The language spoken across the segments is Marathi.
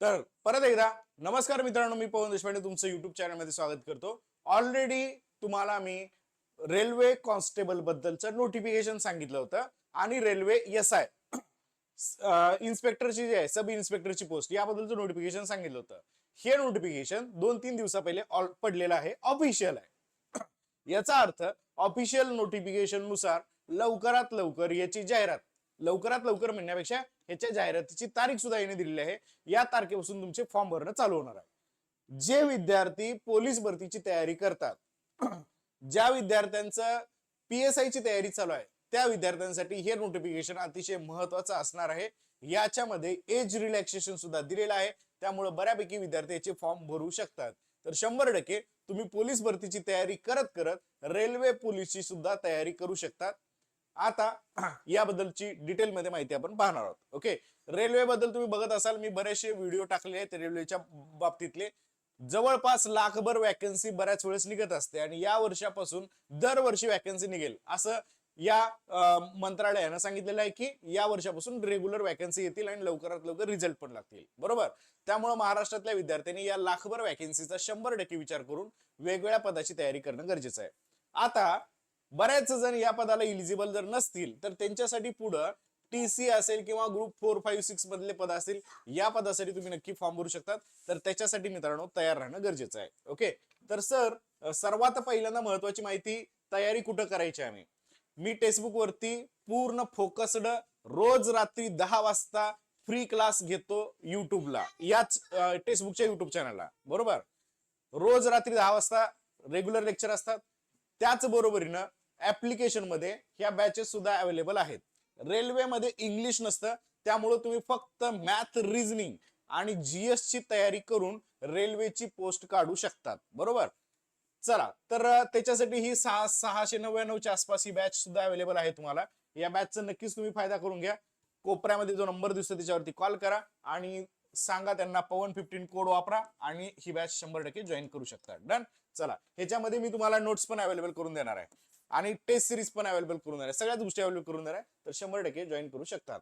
तर परत एकदा नमस्कार मित्रांनो मी पवन देशपांडे तुमचं युट्यूब चॅनलमध्ये स्वागत करतो. ऑलरेडी तुम्हाला मी रेल्वे कॉन्स्टेबल बद्दलचं नोटिफिकेशन सांगितलं होतं आणि रेल्वे एस आय इन्स्पेक्टरची जी आहे सब इन्स्पेक्टरची पोस्ट याबद्दलचं नोटिफिकेशन सांगितलं होतं. हे नोटिफिकेशन दोन तीन दिवसा पहिले ऑल- पडलेलं आहे ऑफिशियल आहे. याचा अर्थ ऑफिशियल नोटिफिकेशननुसार लवकरात लवकर याची जाहिरात लवकरात लवकर म्हणण्यापेक्षा ह्याच्या जाहिरातीची तारीख सुद्धा याने दिलेली आहे. या तारखेपासून तुमचे फॉर्म भरणं चालू होणार आहे. जे विद्यार्थी पोलीस भरतीची तयारी करतात ज्या विद्यार्थ्यांचं पीएसआयची ची तयारी चालू आहे त्या विद्यार्थ्यांसाठी हे नोटिफिकेशन अतिशय महत्वाचं असणार आहे. याच्यामध्ये एज रिलॅक्सेशन सुद्धा दिलेलं आहे. त्यामुळे बऱ्यापैकी विद्यार्थी याचे फॉर्म भरू शकतात. तर शंभर टक्के तुम्ही पोलीस भरतीची तयारी करत करत रेल्वे पोलीसची सुद्धा तयारी करू शकतात. आता याबद्दलची डिटेल मध्ये माहिती आपण पाहणार आहोत. ओके रेल्वे बद्दल तुम्ही बघत असाल मी बरेचसे व्हिडिओ टाकले आहेत रेल्वेच्या बाबतीतले. जवळपास लाखभर वॅकन्सी बऱ्याच वेळेस निघत असते आणि या वर्षापासून दरवर्षी वॅकन्सी निघेल. असं या मंत्रालयानं सांगितलेलं आहे की या वर्षापासून रेग्युलर वॅकन्सी येतील आणि लवकरात लवकर रिझल्ट पण लागतील. बरोबर? त्यामुळे महाराष्ट्रातल्या विद्यार्थ्यांनी या लाखभर वॅकन्सीचा शंभर टक्के विचार करून वेगवेगळ्या पदाची तयारी करणं गरजेचं आहे. आता बऱ्याच जण या पदाला इलिजिबल जर नसतील तर त्यांच्यासाठी पुढं टी सी असेल किंवा ग्रुप फोर फाईव्ह सिक्स मधले पद असतील या पदासाठी तुम्ही नक्की फॉर्म भरू शकतात. तर त्याच्यासाठी मित्रांनो तयार राहणं गरजेचं आहे. ओके तर सर सर्वात पहिल्यांदा महत्वाची माहिती तयारी कुठं करायची आहे आम्ही? मी टेक्स्टबुक वरती पूर्ण फोकस्ड रोज रात्री दहा वाजता फ्री क्लास घेतो युट्यूबला याच टेक्स्टबुकच्या युट्यूब चॅनलला बरोबर? रोज रात्री दहा वाजता रेग्युलर लेक्चर असतात. त्याच बरोबरीनं ऍप्लिकेशनमध्ये ह्या बॅचेस सुद्धा अवेलेबल आहेत. रेल्वेमध्ये इंग्लिश नसतं त्यामुळे तुम्ही फक्त मॅथ रिझनिंग आणि जीएस ची तयारी करून रेल्वेची पोस्ट काढू शकतात. बरोबर? चला तर त्याच्यासाठी ही सहा सहाशे नव्याण्णवच्या आसपास ही बॅच सुद्धा अवेलेबल आहे तुम्हाला. या बॅचचा नक्कीच तुम्ही फायदा करून घ्या. कोपऱ्यामध्ये जो नंबर दिसतो त्याच्यावरती कॉल करा आणि सांगा त्यांना पवन फिफ्टीन कोड वापरा आणि ही बॅच शंभर टक्के जॉईन करू शकता. डन चला ह्याच्यामध्ये मी तुम्हाला नोट्स पण अवेलेबल करून देणार आहे. आणि टेस्ट सिरीज पण अवेलेबल करून देणार आहे. सगळ्याच गोष्टी अवेलेबल करून देणार आहे. तर शंभर टक्के जॉईन करू शकतात.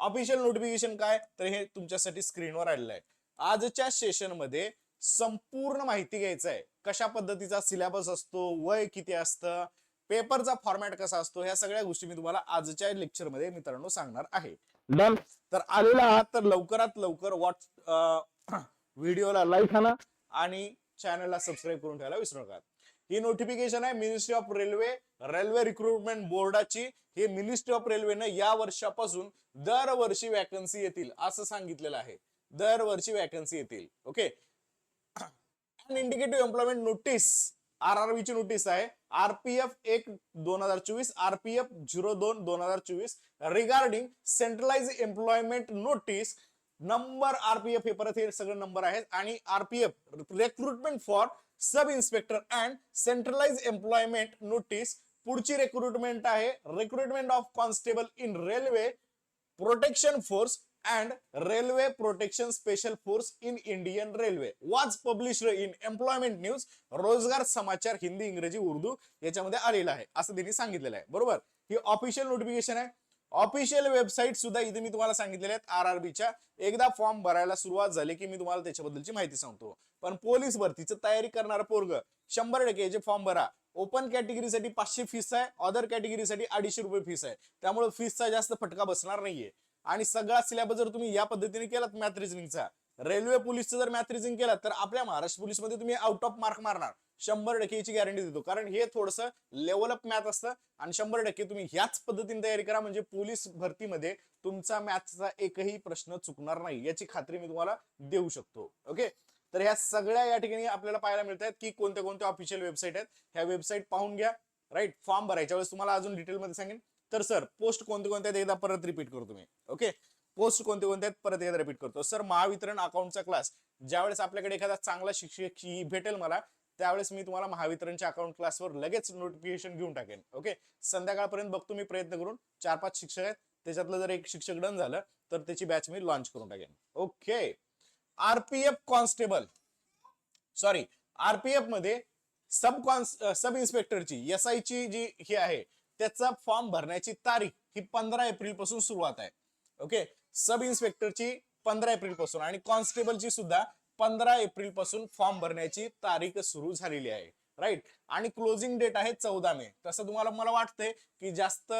ऑफिशियल नोटिफिकेशन काय? तर हे तुमच्यासाठी स्क्रीनवर आलेलं आहे. आजच्या सेशनमध्ये संपूर्ण माहिती घ्यायचं आहे. कशा पद्धतीचा सिलेबस असतो वय किती असतं पेपरचा फॉर्मॅट कसा असतो ह्या सगळ्या गोष्टी मी तुम्हाला आजच्या लेक्चरमध्ये मित्रांनो सांगणार आहे. डन तर आलेला आहात तर लवकरात लवकर वॉट व्हिडिओला लाईक आणा आणि चॅनलला सबस्क्राईब करून ठेवायला विसरू नका. ही नोटिफिकेशन आहे ministry of railway railway recruitment बोर्डाची हे मिनिस्ट्री ऑफ रेल्वेनं या वर्षापासून दरवर्षी वॅकन्सी येतील असं सांगितलेलं आहे. दरवर्षी वॅकन्सी येतील. Okay indicative employment notice R R ची नोटीस आहे. आरपीएफ एक दोन हजार चोवीस आरपीएफ झिरो दोन दोन हजार चोवीस. Regarding centralize employment notice number RPF हे परत हे सगळे नंबर आहेत. आणि RPF recruitment for sub inspector and centralize employment notice पुढची रिक्रुटमेंट आहे. Recruitment of constable in railway protection force and railway protection special force in Indian railway was publish in employment news Rozgar Samachar Hindi इंग्रजी उर्दू याच्यामध्ये आलेला आहे. असं त्यांनी सांगितलेलं आहे. बरोबर? ही ऑफिशियल नोटिफिकेशन आहे. ऑफिशियल वेबसाईट सुद्धा इथे मी तुम्हाला सांगितलेल्या आहेत आर आर बीच्या एकदा फॉर्म भरायला सुरुवात झाली की मी तुम्हाला त्याच्याबद्दलची माहिती सांगतो. पण पोलीस भरतीचं तयारी करणारा पोरग शंभर टक्के याचे फॉर्म भरा. ओपन कॅटेगरीसाठी पाचशे फीस आहे अदर कॅटेगरीसाठी अडीचशे रुपये फीस आहे. त्यामुळे फीसचा जास्त फटका बसणार नाहीये. आणि सगळा सिलेबस जर तुम्ही या पद्धतीने केलात मॅथ रिझनिंगचा रेल्वे पोलीसचं जर मॅथ रिझनिंग केलात तर आपल्या महाराष्ट्र पोलीसमध्ये तुम्ही आउट ऑफ मार्क मारणार. शंभर टक्के याची गॅरंटी देतो. कारण हे थोडंसं लेवल अप मॅथ असतं आणि शंभर टक्के तुम्ही ह्याच पद्धतीने तयारी करा. म्हणजे पोलीस भरतीमध्ये तुमचा मॅथचा एकही प्रश्न चुकणार नाही याची खात्री मी तुम्हाला देऊ शकतो. ओके तर ह्या सगळ्या या ठिकाणी आपल्याला पाहायला मिळत आहेत की कोणत्या कोणत्या ऑफिशियल वेबसाईट आहेत. ह्या वेबसाईट पाहून घ्या. राईट फॉर्म भरायच्या वेळेस तुम्हाला अजून डिटेलमध्ये सांगेन. तर सर पोस्ट कोणते कोणत्या आहेत एकदा परत रिपीट करतो मी ओके पोस्ट कोणते कोणते आहेत परत एकदा रिपीट करतो. सर महावितरण अकाउंटचा क्लास ज्यावेळेस आपल्याकडे एखादा चांगला शिक्षक भेटेल मला त्यावेळेस मी तुम्हाला महावितरणच्या अकाउंट क्लासवर लगेच नोटिफिकेशन घेऊन टाकेन. ओके संध्याकाळपर्यंत बघतो मी प्रयत्न करून. चार पाच शिक्षक आहेत. त्याच्यातलं जर एक शिक्षक डन झालं तर त्याची बॅच मी लॉन्च करून टाकेन. ओके आरपीएफ कॉन्स्टेबल सॉरी आरपीएफमध्ये सब कॉन्स सब इन्स्पेक्टरची एस आय ची जी ही आहे त्याचा फॉर्म भरण्याची तारीख ही पंधरा एप्रिलपासून सुरुवात आहे. ओके सब इन्स्पेक्टरची पंधरा एप्रिलपासून आणि कॉन्स्टेबलची सुद्धा पंधरा एप्रिलपासून फॉर्म भरण्याची तारीख सुरू झालेली आहे. राईट आणि क्लोजिंग डेट आहे चौदा मे. तसं तुम्हाला मला वाटतंय की जास्त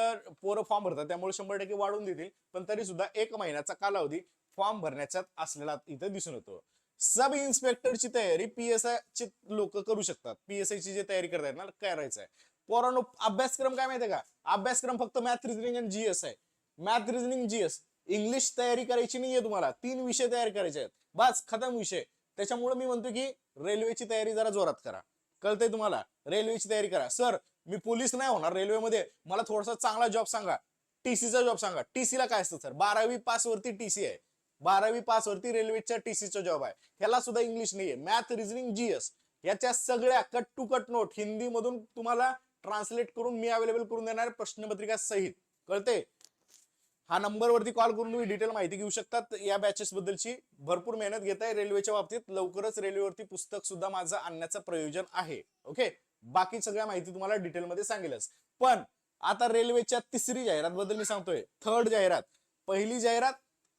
पोरं फॉर्म भरतात त्यामुळे शंभर टक्के वाढून देतील पण तरी सुद्धा एक महिन्याचा कालावधी फॉर्म भरण्याचा असलेला इथं दिसून येतो. सब इन्स्पेक्टरची तयारी पीएसआय ची लोक करू शकतात. पीएसआय ची जी तयारी करतायत ना करायचं आहे पोरांनो अभ्यासक्रम काय माहितीये का? अभ्यासक्रम फक्त मॅथ रिझनिंग आणि जीएस आहे. मॅथ रिझनिंग जीएस इंग्लिश तयारी करायची नाहीये तुम्हाला. तीन विषय तयार करायचे आहेत. बस खतम विषय. त्याच्यामुळे मी म्हणतो की रेल्वेची तयारी जरा जोरात करा. कळतंय तुम्हाला? रेल्वेची तयारी करा. सर मी पोलीस नाही होणार रेल्वेमध्ये. मला थोडासा चांगला जॉब सांगा. टीसीचा जॉब सांगा. टीसीला काय असतं सर? बारावी पास वरती टीसी आहे. बारावी पास वरती रेल्वेच्या टीसीचा जॉब आहे. ह्याला सुद्धा इंग्लिश नाहीये. मॅथ रिजनिंग जीएस याच्या सगळ्या cut to cut note Hindi मधून तुम्हाला ट्रान्सलेट करून मी अवेलेबल करून देणार प्रश्नपत्रिका सहित. कळते हा नंबर वरती कॉल करून तुम्ही डिटेल माहिती घेऊ शकतात. या बॅचेस बद्दलची भरपूर मेहनत घेत आहे रेल्वेच्या बाबतीत. लवकरच रेल्वेवरती पुस्तक सुद्धा माझं आणण्याचं प्रयोजन आहे. ओके बाकी सगळ्या माहिती तुम्हाला डिटेलमध्ये सांगेलच. पण आता रेल्वेच्या तिसरी जाहिरात बद्दल मी सांगतोय. थर्ड जाहिरात. पहिली जाहिरात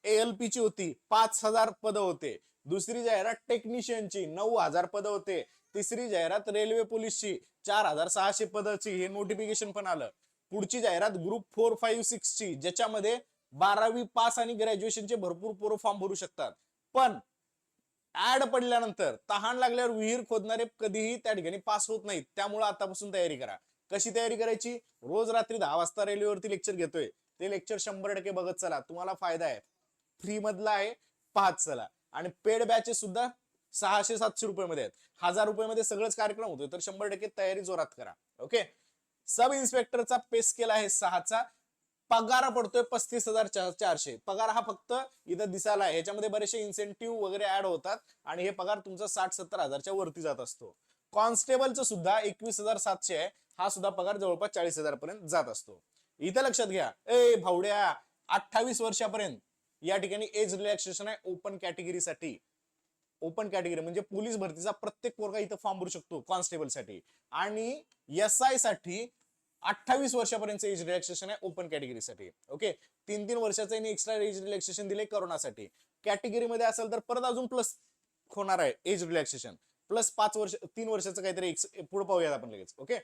एएलपी ची होती. पाच हजार पद होते. दुसरी जाहिरात टेक्निशियनची नऊ हजार पद होते. तिसरी जाहिरात रेल्वे पोलीसची चार हजार सहाशे पदाची हे नोटिफिकेशन पण आलं. पुढची जाहिरात ग्रुप फोर फाईव्ह सिक्स ची ज्याच्यामध्ये बारावी पास आणि ग्रॅज्युएशनचे भरपूर पोरं फॉर्म भरू शकतात. पण ऍड पडल्यानंतर तहान लागल्यावर विहीर खोदणारे कधीही त्या ठिकाणी पास होत नाहीत. त्यामुळे आतापासून तयारी करा. कशी तयारी करायची? रोज रात्री दहा वाजता रेल्वेवरती लेक्चर घेतोय. ते लेक्चर शंभर टक्के बघत चला. तुम्हाला फायदा आहे. फ्री मधला आहे पाहत चला. आणि पेड बॅचेस सुद्धा सहाशे सातशे रुपये मध्ये आहेत. हजार रुपये मध्ये सगळंच कार्यक्रम होतोय. तर शंभर टक्के तयारी जोरात करा. ओके सब इन्स्पेक्टरचा पे स्केल आहे सहाचा. पगार पडतोय पस्तीस हजार चारशे. पगार हा फक्त इथं दिसायला आहे. ह्याच्यामध्ये बरेचसे इन्सेंटिव्ह वगैरे ऍड होतात आणि हे पगार तुमचा साठ सत्तर हजारच्या वरती जात असतो. कॉन्स्टेबलचं सुद्धा एकवीस हजार सातशे आहे. हा सुद्धा पगार जवळपास चाळीस हजार पर्यंत जात असतो. इथं लक्षात घ्या. ए भावड्या अठ्ठावीस वर्षापर्यंत या ठिकाणी एज रिलॅक्सेशन आहे ओपन कॅटेगरीसाठी ओपन कॅटेगरी म्हणजे पोलीस भरतीचा प्रत्येक पोरगा इथं फॉर्म भरू शकतो कॉन्स्टेबलसाठी. आणि एस आयसाठी अठ्ठावीस वर्षापर्यंत एज रिलॅक्सेशन आहे ओपन कॅटेगरीसाठी ओके तीन तीन वर्षाचं एक्स्ट्रा एज रिलॅक्सेशन दिले करोनासाठी. कॅटेगरीमध्ये असेल तर परत अजून प्लस होणार आहे एज रिलॅक्सेशन प्लस पाच वर्ष तीन वर्षाचं काहीतरी एक पुढे पाहूयात आपण लगेच. ओके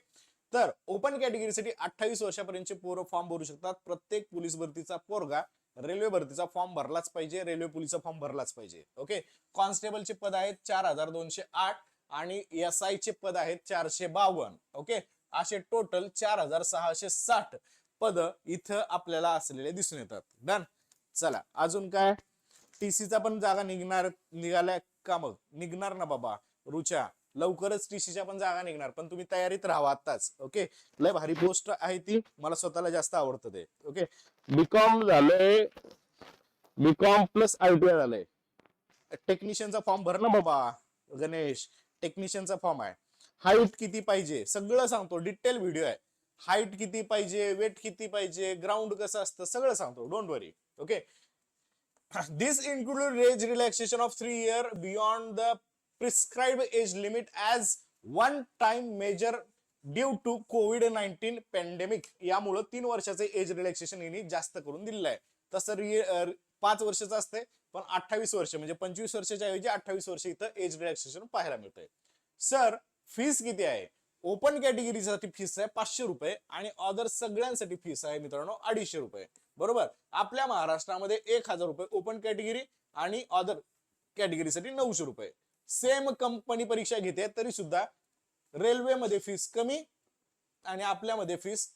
तर ओपन कॅटेगरीसाठी अठ्ठावीस वर्षापर्यंतचे पोरं फॉर्म भरू शकतात. प्रत्येक पोलीस भरतीचा पोरगा रेल्वे भरतीचा फॉर्म भरलाच पाहिजे. रेल्वे पोलीसचा फॉर्म भरलाच पाहिजे. ओके कॉन्स्टेबलचे पद आहेत चार हजार दोनशे आठ आणि एस आय चे पद आहेत चारशे बावन्न. ओके असे टोटल चार हजार सहाशे साठ पद इथं आपल्याला असलेले दिसून येतात. डन चला अजून काय? टीसीचा पण जागा निघणार निघाल्या का मग? निघणार ना बाबा. रुचा लवकरच टीसीच्या पण जागा निघणार पण तुम्ही तयारीत राहा आताच ओके लय भारी पोस्ट आहे ती मला स्वतःला जास्त आवडतं ते ओके बीकॉम झालंय बीकॉम प्लस आयटीआय झालंय. टेक्निशियनचा फॉर्म भर ना बाबा गणेश. टेक्निशियनचा फॉर्म आहे. हाईट किती पाहिजे? सगळं सांगतो. डिटेल व्हिडिओ आहे. हाईट किती पाहिजे? वेट किती पाहिजे? ग्राउंड कसं असतं? सगळं सांगतो. Don't worry okay this included rage relaxation of three year beyond the prescribe age limit as one time measure due to covid nineteen pandemic यामुळं तीन वर्षाचे एज रिलॅक्सेशन यांनी जास्त करून दिलेलं आहे. तसं रि पाच वर्षाचं असते पण अठ्ठावीस वर्ष म्हणजे पंचवीस वर्षाच्या ऐवजी अठ्ठावीस वर्ष इथं एज रिलॅक्सेशन पाहायला मिळतंय. सर फीस किती आहे? ओपन कॅटेगरीसाठी फीस आहे पाचशे रुपये आणि अदर सगळ्यांसाठी फीस आहे मित्रांनो अडीचशे रुपये. बरोबर? आपल्या महाराष्ट्रामध्ये एक हजार रुपये ओपन कॅटेगरी आणि अदर कॅटेगरीसाठी नऊशे रुपये. सेम कंपनी परीक्षा घेते तरी सुद्धा रेल्वेमध्ये फीस कमी आणि आपल्यामध्ये फीस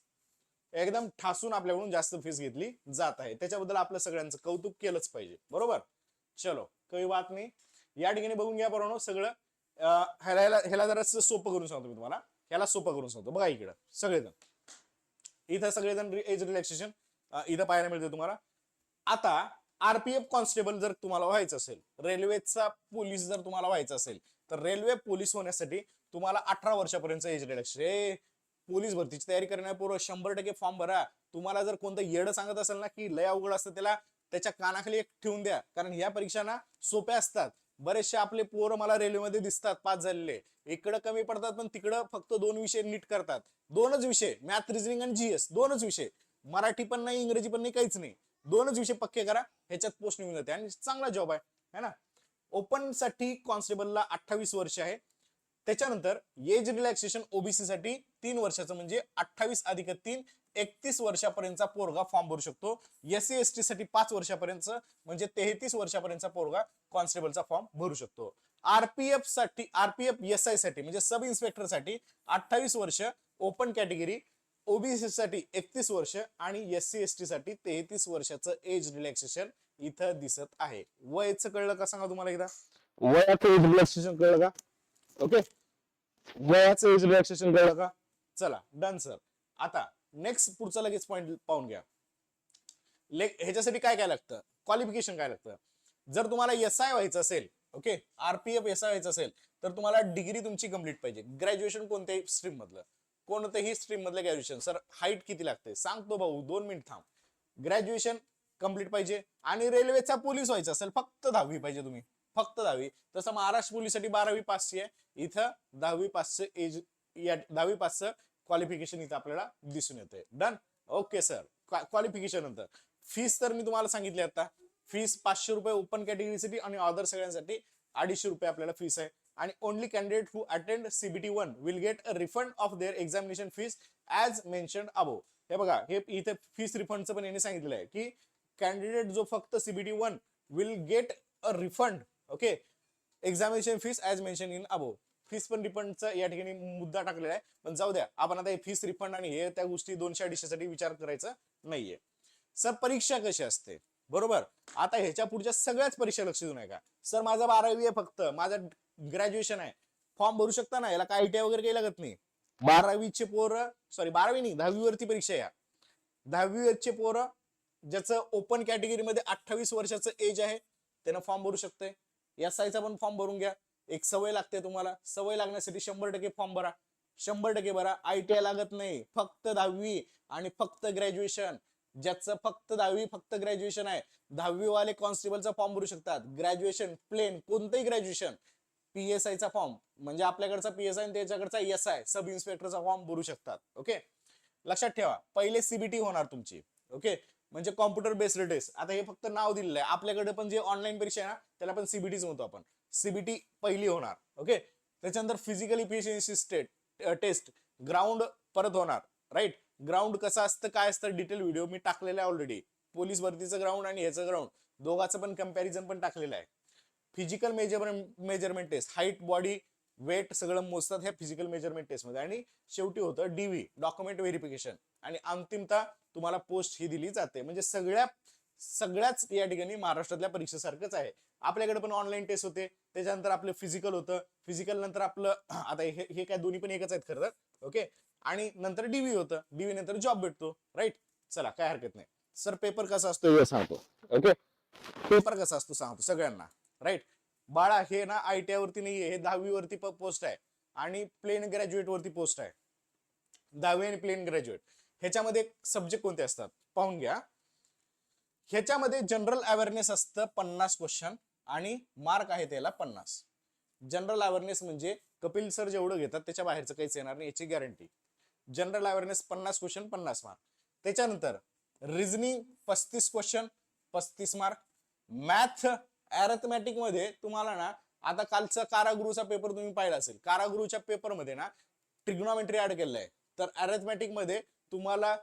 एकदम ठासून आपल्याकडून जास्त फीस घेतली जात आहे. त्याच्याबद्दल आपलं सगळ्यांचं कौतुक केलंच पाहिजे. बरोबर? चलो काही बात नाही. या ठिकाणी बघून घ्या बरोबर सगळं. ह्याला ह्याला- ह्याला जरा सोपं करून सांगतो मी तुम्हाला. ह्याला सोपं करून सांगतो. बघा इकडं सगळेजण. इथं सगळेजण एज रिलॅक्सेशन इथं पाहायला मिळते तुम्हाला. आता आरपीएफ कॉन्स्टेबल जर तुम्हाला व्हायचं असेल रेल्वेचा पोलीस जर तुम्हाला व्हायचं असेल तर रेल्वे पोलीस होण्यासाठी तुम्हाला अठरा वर्षापर्यंत एज रिलॅक्सेशन हे पोलीस भरतीची तयारी करण्यापूर्व शंभर टक्के फॉर्म भरा. तुम्हाला जर कोणतं येड सांगत असेल ना की लय अवघड असतं त्याला त्याच्या कानाखाली एक ठेवून द्या. कारण ह्या परीक्षा ना सोप्या असतात. बरेचसे आपले पोरं मला रेल्वेमध्ये दिसतात पास झालेले. इकडं कमी पडतात पण तिकडं फक्त दोन विषय नीट करतात. दोनच विषय मॅथ रिझनिंग आणि जीएस दोनच विषय. मराठी पण नाही इंग्रजी पण नाही काहीच नाही. दोनच विषय पक्के करा ह्याच्यात पोस्ट निघून जाते. आणि चांगला जॉब आहे है ना? ओपनसाठी कॉन्स्टेबलला अठ्ठावीस वर्ष आहे. त्याच्यानंतर एज रिलॅक्सेशन ओबीसी साठी तीन वर्षाचं म्हणजे अठ्ठावीस अधिक तीन एकतीस वर्षापर्यंतचा पोरगा फॉर्म भरू शकतो. एस सी एस टी साठी पाच वर्षापर्यंत म्हणजे तेहतीस वर्षापर्यंतचा पोरगा कॉन्स्टेबलचा फॉर्म भरू शकतो. आरपीएफसाठी आरपीएफ एस आयसाठी म्हणजे सब इन्स्पेक्टरसाठी अठ्ठावीस वर्ष ओपन कॅटेगरी ओबीसी साठी एकतीस वर्ष आणि एस सी एस टी साठी तेहतीस वर्षाचं एज रिलॅक्सेशन इथं दिसत आहे. वयचं कळलं का सांगा तुम्हाला एकदा? वयाचं एज रिलॅक्सेशन कळलं का? ओके वयाचं एज रिलॅक्सेशन कळलं का? चला डन सर आता नेक्स्ट पुढचा लगेच पॉईंट पाहून घ्या. ले ह्याच्यासाठी काय काय लागतं? क्वालिफिकेशन काय लागतं? जर तुम्हाला एस आय व्हायचं असेल ओके आरपीएफ एस आय व्हायचं असेल तर तुम्हाला डिग्री तुमची कंप्लीट पाहिजे. ग्रॅज्युएशन कोणत्याही स्ट्रीम मधलं. कोणत्याही स्ट्रीम मधलं ग्रॅज्युएशन सर हाईट किती लागते? सांगतो भाऊ दोन मिनिट थांब. ग्रॅज्युएशन कंप्लीट पाहिजे आणि रेल्वेचा पोलीस व्हायचा असेल फक्त दहावी पाहिजे तुम्ही. फक्त दहावी. तसं महाराष्ट्र पोलीससाठी बारावी पासची आहे. इथं दहावी पाचशे एज या दहावी पासचं क्वालिफिकेशन इथं आपल्याला दिसून येते डन ओके सर क्वालिफिकेशन नंतर. फीस तर मी तुम्हाला सांगितली आता. फीस पाचशे रुपये ओपन कॅटेगरीसाठी आणि अदर सगळ्यांसाठी अडीचशे रुपये आपल्याला फीस आहे. आणि only candidate who attend CBT one will get a refund of their examination fees as mention above हे बघा हे इथे फीस रिफंडचं पण यांनी सांगितलेलं आहे की कॅन्डिडेट जो फक्त CBT one will get a refund okay examination fees as mention in above fees पण रिफंडचा या ठिकाणी मुद्दा टाकलेला आहे. पण जाऊ द्या आपण आता हे फीस रिफंड आणि हे त्या गोष्टी दोनशे अडीचशेसाठी विचार करायचा नाहीये. सर परीक्षा कशी असते? बरोबर? आता ह्याच्या पुढच्या सगळ्याच परीक्षा लक्ष देऊ नका. सर माझा बारावी आहे फक्त माझं ग्रॅज्युएशन आहे. फॉर्म भरू शकता ना? याला काय आयटीआय वगैरे काही लागत नाही. बारावीचे पोरं सॉरी बारावी नाही दहावीवरती परीक्षा या. दहावीवरचे पोरं ज्याचं ओपन कॅटेगरीमध्ये अठ्ठावीस वर्षाचं एज आहे त्यानं फॉर्म भरू शकते एस आयचा पण फॉर्म भरून घ्या. एक सवय लागते तुम्हाला. सवय लागण्यासाठी शंभर टक्के फॉर्म भरा. शंभर टक्के भरा. आय टी आय लागत नाही. फक्त दहावी आणि फक्त ग्रॅज्युएशन ज्याचं फक्त दहावी फक्त ग्रॅज्युएशन आहे दहावी वाले कॉन्स्टेबलचा फॉर्म भरू शकतात. ग्रॅज्युएशन प्लेन कोणतंही ग्रॅज्युएशन पीएसआय चा फॉर्म म्हणजे आपल्याकडचा पीएसआय आणि त्याच्याकडचा एस आय सब इन्स्पेक्टरचा फॉर्म भरू शकतात. ओके लक्षात ठेवा. पहिले सीबीटी होणार तुमची. ओके म्हणजे कॉम्प्युटर बेस्ड टेस्ट आता हे फक्त नाव दिलेलं आहे. आपल्याकडे पण जे ऑनलाईन परीक्षा आहे ना त्याला पण सीबीटीच म्हणतो आपण. सीबीटी पहिली होणार. ओके त्याच्यानंतर physical efficiency state test ground परत होणार. राईट ग्राउंड कसं असतं काय असतं डिटेल व्हिडिओ मी टाकलेला आहे ऑलरेडी पोलीस भरतीचं ग्राउंड आणि ह्याचं ग्राउंड दोघाचं पण कंपॅरिझन पण टाकलेलं आहे. Physical measurement measurement test height body weight सगळं मोजतात ह्या फिजिकल मेजरमेंट टेस्टमध्ये. आणि शेवटी होतं डीव्ही डॉक्युमेंट व्हेरिफिकेशन आणि अंतिमता तुम्हाला पोस्ट ही दिली जाते. म्हणजे सगळ्या सगळ्याच या ठिकाणी महाराष्ट्रातल्या परीक्षेसारखंच आहे. आपल्याकडे पण ऑनलाईन टेस्ट होते. त्याच्यानंतर आपलं फिजिकल होतं. फिजिकल नंतर आपलं आता हे हे काय दोन्ही पण एकच आहेत खरं तर? ओके आणि नंतर डीव्ही होतं. डीव्ही नंतर जॉब भेटतो. राईट चला काय हरकत नाही. सर पेपर कसा असतो? सांगतो. ओके पेपर कसा असतो? सांगतो सगळ्यांना. राईट बाळा हे ना आय टी आयवरती वरती नाहीये हे दहावीवरती पोस्ट आहे. आणि प्लेन ग्रॅज्युएटवरती पोस्ट आहे. दहावी आणि प्लेन ग्रॅज्युएट ह्याच्यामध्ये सब्जेक्ट कोणते असतात? पाहून घ्या. ह्याच्यामध्ये जनरल अवेअरनेस असतं पन्नास क्वेश्चन आणि मार्क आहे त्याला पन्नास. जनरल अवेअरनेस म्हणजे कपिल सर जेवढं घेतात त्याच्या बाहेरचं काहीच येणार नाही याची गॅरंटी जनरल अवेअरनेस पन्नास क्वेश्चन पन्नास मार्क त्याच्यानंतर रिझनिंग पस्तीस क्वेश्चन पस्तीस मार्क मॅथ अॅरथमॅटिकमध्ये तुम्हाला ना आता कालचा कारागृहचा पेपर तुम्ही पाहिला असेल. कारागृहच्या पेपरमध्ये ना ट्रिग्नॉमेट्री ऍड केलेलं आहे तर अरेथमॅटिकमध्ये तुम्हाला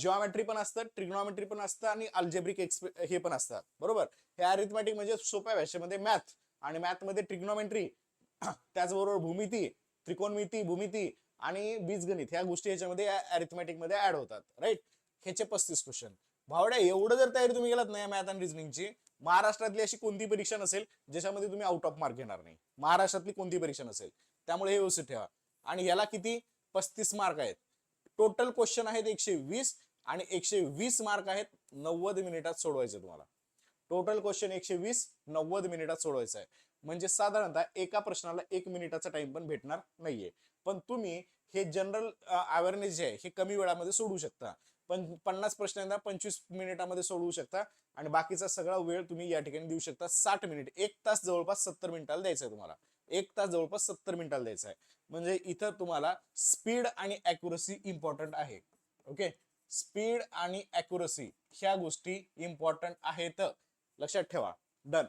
जॉमेट्री पण असतं ट्रिग्नॉमेट्री पण असतं आणि अल्जेब्रिक हे पण असतात. बरोबर? हे अरिथमॅटिक म्हणजे सोप्या भाषेमध्ये मॅथ आणि मॅथमध्ये ट्रिग्नॉमेट्री त्याचबरोबर भूमिती त्रिकोणमिती भूमिती आणि बीजगणित ह्या गोष्टी ह्याच्यामध्ये अरिथमॅटिकमध्ये ऍड होतात. राईट ह्याचे पस्तीस क्वेश्चन भावड्या एवढं जर तयारी तुम्ही केलात नाही मॅथ आणि रिझनिंगची महाराष्ट्रातली अशी कोणती परीक्षा नसेल ज्याच्यामध्ये तुम्ही आउट ऑफ मार्क घेणार नाही. महाराष्ट्रातली कोणती परीक्षा नसेल. त्यामुळे हे व्यवस्थित ठेवा. आणि याला किती? पस्तीस मार्क आहेत. टोटल क्वेश्चन आहेत एकशे वीस आणि एकशे वीस मार्क आहेत नव्वद मिनिटात सोडवायचे तुम्हाला. टोटल क्वेश्चन एकशे वीस नव्वद मिनिटात सोडवायचं आहे. म्हणजे साधारणतः एका प्रश्नाला एक मिनिटाचा टाइम पण भेटणार नाहीये. पण तुम्ही हे जनरल अवेअरनेस जे आहे हे कमी वेळामध्ये सोडू शकता. पण पन्नास प्रश्नांना पंचवीस मिनिटामध्ये सोडवू शकता. आणि बाकीचा सगळा वेळ तुम्ही या ठिकाणी देऊ शकता. साठ मिनिट एक तास जवळपास सत्तर मिनिटाला द्यायचा आहे तुम्हाला. एक तास जवळपास सत्तर मिनिटाला द्यायचा आहे. म्हणजे इथं तुम्हाला स्पीड आणि अॅक्युरसी इम्पॉर्टंट आहे. ओके? स्पीड आणि अॅक्युरसी ह्या गोष्टी इम्पॉर्टंट आहेत. लक्षात ठेवा. डन.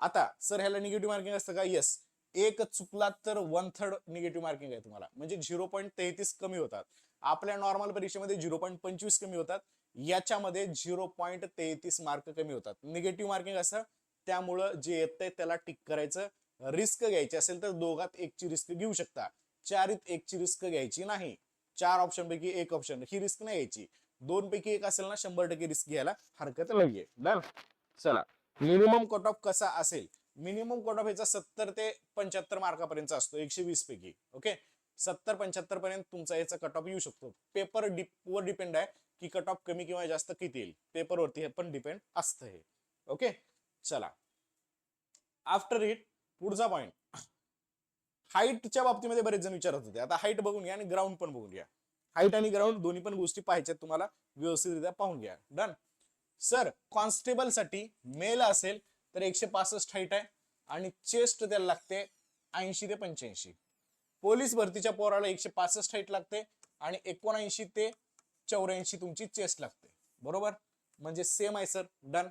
आता सर ह्याला निगेटिव्ह मार्किंग असतं का? येस एक चुकला तर वन थर्ड निगेटिव्ह मार्किंग आहे तुम्हाला. म्हणजे झिरो पॉईंट तेहतीस कमी होतात. आपल्या नॉर्मल परीक्षेमध्ये झिरो पॉईंट पंचवीस कमी होतात. याच्यामध्ये झिरो पॉईंट तेहतीस मार्क कमी होतात. निगेटिव्ह मार्किंग असं त्यामुळं जे येतंय त्याला टिक करायचं. रिस्क घ्यायची असेल तर दोघात एकची रिस्क घेऊ शकता. चारीत एकची रिस्क घ्यायची नाही. चार ऑप्शन पैकी एक ऑप्शन ही रिस्क नाही घ्यायची. दोन पैकी एक असेल ना शंभर टक्के रिस्क घ्यायला हरकत नाहीये. डन चला. मिनिमम कट ऑफ कसा असेल? मिनिमम कट ऑफ याचा सत्तर ते पंच्याहत्तर मार्कापर्यंत असतो. एकशे वीस पैकी. ओके सत्तर पंच्याहत्तर पर्यंत तुमचा याचा कट ऑफ येऊ शकतो. पेपर डिप वर डिपेंड आहे की कट ऑफ कमी किंवा जास्त किती येईल. पेपरवरती हे पण डिपेंड असतं हे. ओके चला. आफ्टर इट पुढचा पॉइंट हाईटच्या बाबतीमध्ये बरेच जण विचारत होते. आता हाईट बघून घ्या आणि ग्राउंड पण बघून घ्या. हाईट आणि ग्राउंड दोन्ही पण गोष्टी पाहिजेत तुम्हाला. व्यवस्थितरित्या पाहून घ्या. डन सर कॉन्स्टेबलसाठी मेल असेल तर एकशे पासष्ट हाईट आहे आणि चेस्ट त्याला लागते ऐंशी ते पंच्याऐंशी. पोलीस भरतीच्या पोराला एकशे पासष्ट हाईट लागते आणि एकोणऐंशी ते चौऱ्याऐंशी तुमची चेस्ट लागते. बरोबर? म्हणजे सेम आहे सर डन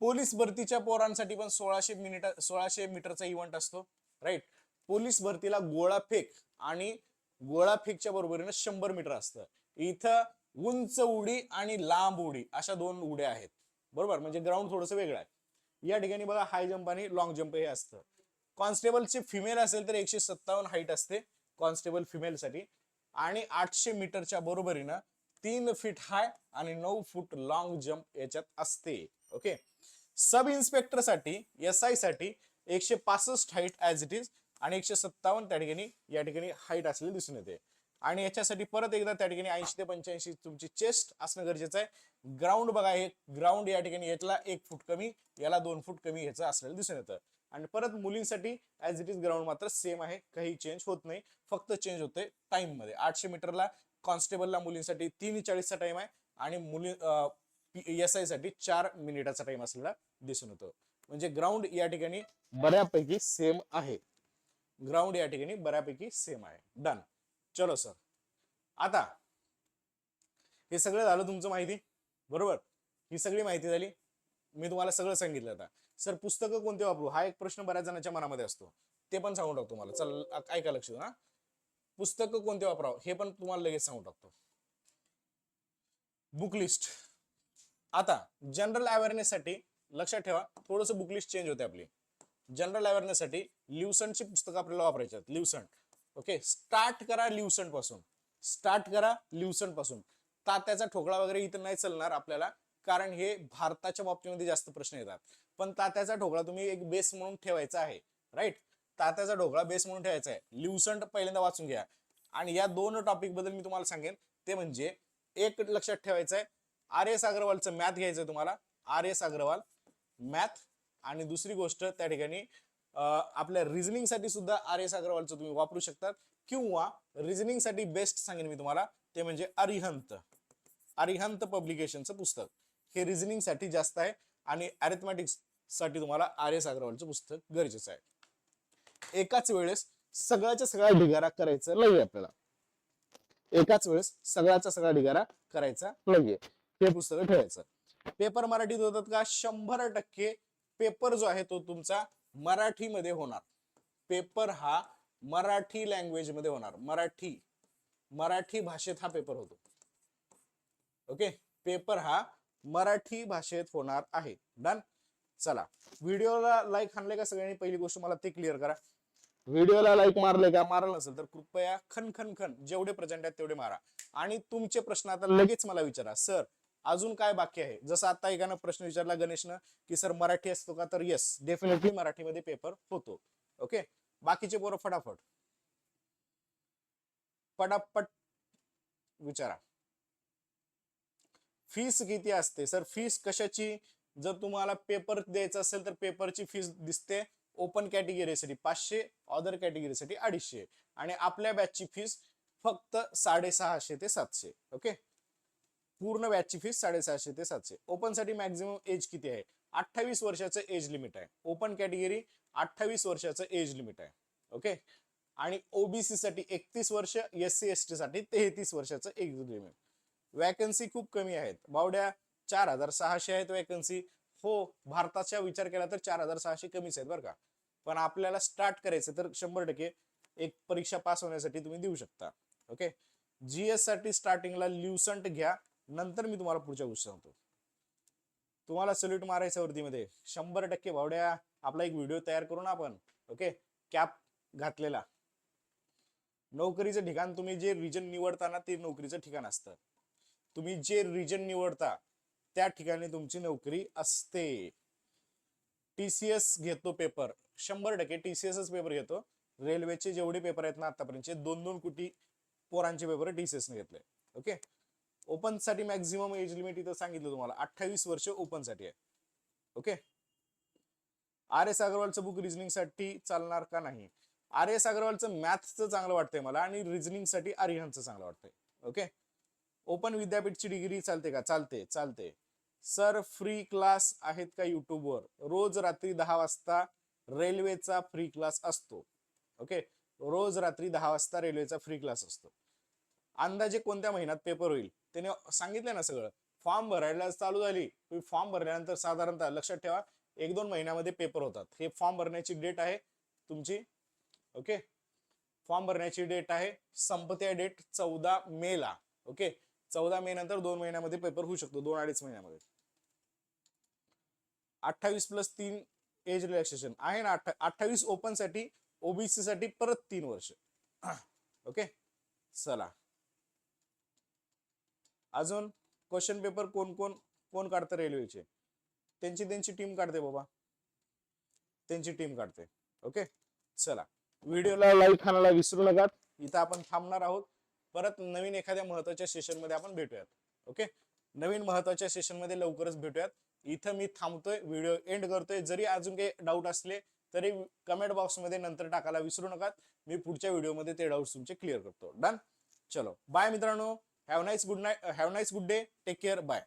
पोलीस भरतीच्या पोरांसाठी पण सोळाशे मिनिट सोळाशे मीटरचा इव्हेंट असतो. राईट पोलीस भरतीला गोळा फेक आणि गोळा फेकच्या बरोबरीनं शंभर मीटर असतं. इथं उंच उडी आणि लांब उडी अशा दोन उड्या आहेत. बरोबर? म्हणजे ग्राउंड थोडंसं वेगळं आहे. या ठिकाणी बघा हाय जंप आणि लॉंग जंप हे असतं. कॉन्स्टेबलची फिमेल असेल तर एकशे सत्तावन्न हाईट असते कॉन्स्टेबल फिमेलसाठी. आणि आठशे मीटरच्या बरोबरीनं तीन फीट हाय आणि नऊ फूट लॉंग जंप याच्यात असते. ओके सब इन्स्पेक्टरसाठी एस आयसाठी एकशे पासष्ट हाईट ॲज इट इज आणि एकशे सत्तावन्न त्या ठिकाणी या ठिकाणी हाईट असलेली दिसून येते. आणि याच्यासाठी परत एकदा त्या ठिकाणी ऐंशी ते पंच्याऐंशी तुमची चेस्ट असणं गरजेचं आहे. ग्राउंड बघा हे ग्राउंड या ठिकाणी यातला एक फूट कमी याला दोन फूट कमी ह्याचं असलेलं दिसून येतं. आणि परत मुलींसाठी ऍज इट इज ग्राउंड मात्र सेम आहे. काही चेंज होत नाही. फक्त चेंज होते टाइममध्ये. आठशे मीटरला कॉन्स्टेबलला मुलींसाठी तीन चाळीसचा टाइम आहे आणि मुली एस आयसाठी चार मिनिटाचा टाइम असलेला दिसून येतो. म्हणजे ग्राउंड या ठिकाणी बऱ्यापैकी सेम आहे. ग्राउंड या ठिकाणी बऱ्यापैकी सेम आहे. डन चलो सर आता हे सगळं झालं तुमचं माहिती? बरोबर? ही सगळी माहिती झाली. मी तुम्हाला सगळं सांगितलं आता. सर पुस्तकं कोणते वापरू? हा एक प्रश्न बऱ्याच जणांच्या मनामध्ये असतो. ते पण सांगून टाकतो तुम्हाला. चल ऐका लक्ष देऊ ना पुस्तकं कोणते वापरावं? हे पण तुम्हाला लगेच सांगून टाकतो. Book list. आता जनरल अवेअरनेस साठी लक्षात ठेवा थोडस बुक लिस्ट चेंज होते आपली. जनरल अवेअरनेस साठी लिवसनची पुस्तकं आपल्याला वापरायची आहेत. लिवसन. ओके? स्टार्ट करा लिव्हसनपासून. स्टार्ट करा लिव्हसनपासून. तात्याचा ठोकळा वगैरे इथं नाही चालणार आपल्याला कारण हे भारताच्या बाबतीमध्ये जास्त प्रश्न येतात. पण तात्याचा ढोकळा तुम्ही एक बेस म्हणून ठेवायचा आहे राईट तात्याचा ढोकळा बेस म्हणून ठेवायचा आहे. लिवसंट पहिल्यांदा वाचून घ्या. आणि या दोन टॉपिकबद्दल मी तुम्हाला सांगेन. ते म्हणजे एक लक्षात ठेवायचं आहे. आर एस अग्रवालचं मॅथ घ्यायचं तुम्हाला. आर एस अग्रवाल मॅथ आणि दुसरी गोष्ट त्या ठिकाणी आपल्या रिझनिंगसाठी सुद्धा आर एस अग्रवालचं तुम्ही वापरू शकतात. किंवा रिझनिंगसाठी बेस्ट सांगेन मी तुम्हाला ते म्हणजे अरिहंत. अरिहंत पब्लिकेशनचं पुस्तक. हे रिझनिंगसाठी जास्त आहे. आणि अरिथमॅटिक्स साठी तुम्हाला आर एस अग्रवालचं पुस्तक गरजेचं आहे. एकाच वेळेस सगळ्याच्या सगळा ढिगारा करायचा नाहीये आपल्याला. एकाच वेळेस सगळ्याचा सगळा ढिगारा करायचा नाहीये. हे पुस्तक ठेवायचं. पेपर मराठीत होतात का? शंभर टक्के पेपर जो आहे तो तुमचा मराठीमध्ये होणार. पेपर हा मराठी लँग्वेजमध्ये होणार. मराठी मराठी भाषेत हा पेपर होतो. ओके? पेपर हा मराठी भाषेत होणार आहे. डन चला. व्हिडिओला लाईक हाणले का सगळ्यांनी? पहिली गोष्ट मला ते क्लिअर करा. व्हिडिओला लाईक मारले का? मारलं नसेल तर कृपया खन खन खन जेवढे प्रेझेंट आहेत तेवढे मारा. आणि तुमचे प्रश्न आता लगेच मला विचारा. सर अजून काय बाकी आहे? जसं आता एकानं प्रश्न विचारला गणेशनं की सर मराठी असतो का? तर येस डेफिनेटली मराठीमध्ये पेपर होतो. ओके बाकीचे पोरं फटाफट. पटापट विचारा. फीस किती असते? सर फीस कशाची? जर तुम्हाला पेपर द्यायचा असेल तर पेपरची फीस दिसते ओपन कॅटेगरीसाठी पाचशे अदर कॅटेगरीसाठी अडीचशे. आणि आपल्या बॅचची फीस फक्त साडेसहाशे ते सातशे. ओके पूर्ण बॅचची फीस साडेसहाशे ते सातशे. ओपनसाठी मॅक्झिमम एज किती आहे? अठ्ठावीस वर्षाचं एज लिमिट आहे. ओपन कॅटेगरी अठ्ठावीस वर्षाचं एज लिमिट आहे. ओके आणि ओबीसी साठी एकतीस वर्ष एस सी एस टी साठी तेहतीस वर्षाचं एज लिमिट वॅकन्सी खूप कमी आहेत. बावड्या चार हजार सहाशे आहेत वॅकन्सी हो भारताचा विचार केला तर चार हजार सहाशे कमीच आहेत बरं का. पण आपल्याला स्टार्ट करायचं तर शंभर टक्के एक परीक्षा पास होण्यासाठी तुम्ही देऊ शकता. ओके जीएससाठी स्टार्टिंगला ल्युसंट घ्या नंतर मी तुम्हाला पुढच्या गोष्टी सांगतो. तुम्हाला सल्यूट मारायचं वरतीमध्ये. शंभर टक्के भावड्या आपला एक व्हिडिओ तयार करू ना आपण. ओके कॅप घातलेला. नोकरीचं ठिकाण तुम्ही जे रिजन निवडता ते नोकरीचं ठिकाण असतं. तुम्ही जे रिजन निवडता त्या ठिकाणी तुमची नोकरी असते. टीसीएस घेतो पेपर शंभर टक्के टीसीएसच पेपर घेतो. रेल्वेचे जेवढे पेपर आहेत ना आतापर्यंतचे दोन दोन कोटी पोरांचे पेपर टीसीएस ने घेतले. ओके ओपनसाठी मॅक्झिमम एज लिमिट इथं सांगितलं तुम्हाला. अठ्ठावीस वर्ष ओपनसाठी आहे. ओके आर एस अग्रवालचं बुक रिझनिंगसाठी चालणार का नाही? आर एस अग्रवालचं मॅथचं चांगलं वाटतंय मला आणि रिझनिंगसाठी आर्यनचं चांगलं वाटतंय. ओके ओपन विद्यापीठची डिग्री चालते का? चालते चालते. सर फ्री क्लास आहेत का युट्यूबवर रोज रात्री दहा वाजता रेल्वेचा फ्री क्लास असतो. ओके? रोज रात्री दहा वाजता रेल्वेचा फ्री क्लास असतो. अंदाजे कोणत्या महिन्यात पेपर होईल? त्याने सांगितलं ना सगळं. फॉर्म भरायला चालू झाली. तुम्ही फॉर्म भरल्यानंतर साधारणतः लक्षात ठेवा एक दोन महिन्यामध्ये पेपर होतात. हे फॉर्म भरण्याची डेट आहे तुमची. ओके? फॉर्म भरण्याची डेट आहे संपत्या डेट चौदा मे ला ओके? चौदा मे नंतर दोन महिन्यामध्ये पेपर होऊ शकतो दोन अडीच महिन्यामध्ये. अठ्ठावीस प्लस तीन एज रिलॅक्सेशन आहे ना अठ्ठावीस ओपनसाठी ओबीसी साठी परत तीन वर्ष. ओके चला. अजून क्वेश्चन पेपर कोण कोण कोण काढतं रेल्वेचे त्यांची त्यांची टीम काढते बाबा. त्यांची टीम काढते. ओके चला. व्हिडिओला लाईक खाण्याला विसरू नका. इथं आपण थांबणार आहोत. परत नवीन एखाद्या महत्त्वाच्या सेशनमध्ये आपण भेटूयात. ओके नवीन महत्त्वाच्या सेशनमध्ये लवकरच भेटूयात. इथं मी थांबतोय व्हिडिओ एंड करतोय. जरी अजून काही डाऊट असले तरी कमेंट बॉक्समध्ये नंतर टाकायला विसरू नका. मी पुढच्या व्हिडिओमध्ये ते डाऊट तुमचे क्लिअर करतो. डन चलो. बाय मित्रांनो. Have nice good night have nice good day take care bye